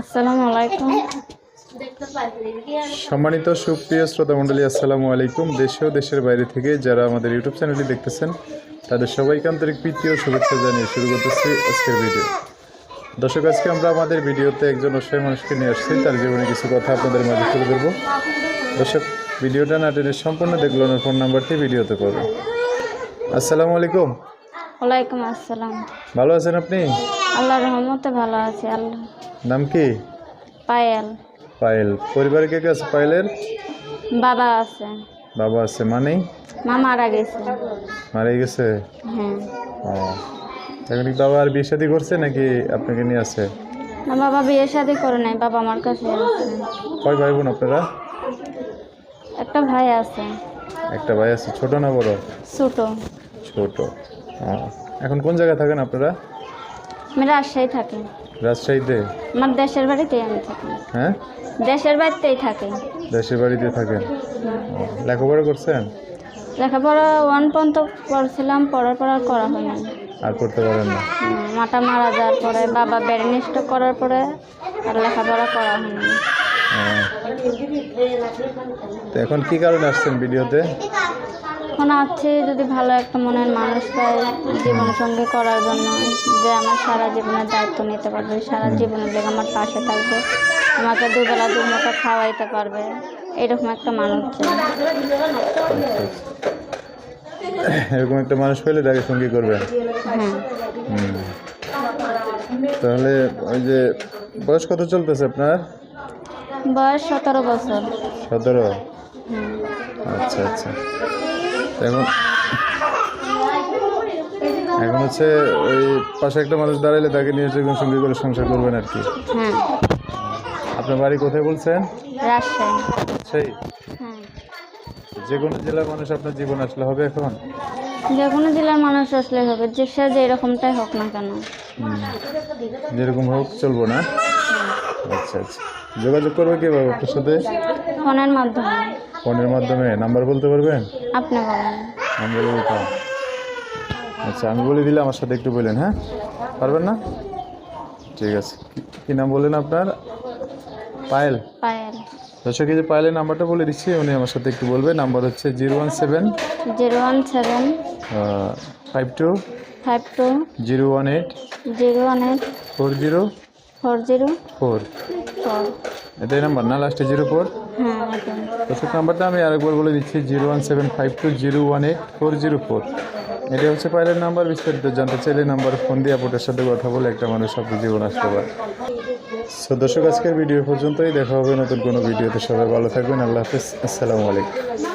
আসসালামু আলাইকুম। সম্মানিত সুপ্রিয় শ্রোতা মণ্ডলী আসসালামু আলাইকুম। দেশে ও দেশের বাইরে থেকে যারা আমাদের ইউটিউব চ্যানেলটি দেখতেছেন তাদের সবাইকে আন্তরিক প্রীতি ও শুভেচ্ছা জানিয়ে শুরু করতেছি আজকের ভিডিও দর্শক আজকে আমরা আমাদের ভিডিওতে একজন অসহায় মানুষকে নিয়ে আসছি। তার জীবনে কিছু কথা আপনাদের মাঝে তুলে ধরবো। দর্শক ভিডিওটা না টেনে সম্পূর্ণ দেখল ফোন নাম্বারটি ভিডিওতে পাবে আসসালামু আলাইকুম। ওয়ালাইকুম আসসালাম। ভালো আছেন আপনি? আল্লাহর রহমতে ভালো আছে আল্লাহ। নাম কি? পায়েল। পায়েল। পরিবারে কে কে আছে পায়েলের? বাবা আছে। বাবা আছে মানে? মা মারা গেছে। মারা গেছে? হ্যাঁ। ও। এখন কি বাবা আর বিয়ে শাদী করছে নাকি আপনাকে নিয়ে আছে? না বাবা বিয়ে শাদি করে নাই বাবা আমার কাছে আছে। কয় ভাই বোন আপনারা? একটা ভাই আছে। একটা ভাই আছে ছোট না বড়? ছোট। ছোট। এখন কোন জায়গায় থাকেন আপনারা? আমি রাজশাহী থাকি। রাজশাহীতে? আমার দেশের বাড়িতে আমি থাকি। হ্যাঁ? দেশের বাড়িতেই থাকি। দেশের বাড়িতে থাকেন? লেখাপড়া করছেন? লেখাপড়া ওয়ান পর্যন্ত পড়ছিলাম পড়ার পর আর করা হয়নি আর করতে পারেন না? মাটা মারা যাওয়ার পরে বাবা ব্রেন করার পরে আর লেখাপড়া করা হয়নি। তো এখন কি কারণে আসছেন ভিডিওতে? এখন আছে যদি ভালো একটা মনের মানুষ পায় জীবন সঙ্গে করার জন্য যে আমার সারা জীবনের দায়িত্ব নিতে পারবে সারা জীবনের লেগে আমার পাশে থাকবে আমাকে দুবেলা দুমুঠো খাওয়াইতে পারবে এরকম একটা মানুষ চাই। এরকম একটা মানুষ পেলে তাকে সঙ্গী করবেন হ্যাঁ। তাহলে ওই যে বয়স কত চলতেছে আপনার? বয়স সতেরো বছর। সতেরো? হুম। আচ্ছা আচ্ছা। এখন এখন হচ্ছে ওই পাশে একটা মানুষ দাঁড়াইলে তাকে নিয়ে জীবন সঙ্গী করে সংসার করবেন আর কি। হ্যাঁ। আপনার বাড়ি কোথায় বলছেন? রাজশাহী। সেই হ্যাঁ। যে কোনো জেলার মানুষ আপনার জীবন আসলে হবে এখন? যে কোনো জেলার মানুষ আসলে হবে যে সে যে এরকমটাই হোক না কেন। যেরকম হোক চলবো না? আচ্ছা আচ্ছা। যোগাযোগ করবে কীভাবে আপনার সাথে? ফোনের মাধ্যমে। ফোনের মাধ্যমে নাম্বার বলতে পারবেন? বলেন আমি আচ্ছা আমি বলে দিলে আমার সাথে একটু বললেন হ্যাঁ? পারবেন না? ঠিক আছে। কি- কি নাম বললেন আপনার? পায়েল। পায়েল। দর্শক এই যে পায়েলের নাম্বারটা বলে দিচ্ছি উনি আমার সাথে একটু বলবে। নাম্বার হচ্ছে zero one seven zero one seven five two five two zero one eight zero one eight four zero four zero. Four. Four. এটাই নাম্বার না? লাস্টে জিরো ফোর হ্যাঁ দর্শক নাম্বারটা আমি আরেকবার বলে দিচ্ছি zero one seven five two zero one eight four zero four এটা হচ্ছে পাইলের নাম্বার বিস্তারিত জানতে চাইলে নাম্বার ফোন দিয়ে আপনার সাথে কথা বলে একটা মানুষ আপনার জীবন আসতে পারে। সো দর্শক আজকের ভিডিও পর্যন্তই। দেখা হবে নতুন কোনো ভিডিওতে। সবাই ভালো থাকবেন। আল্লাহ হাফিজ। আসসালামু আলাইকুম।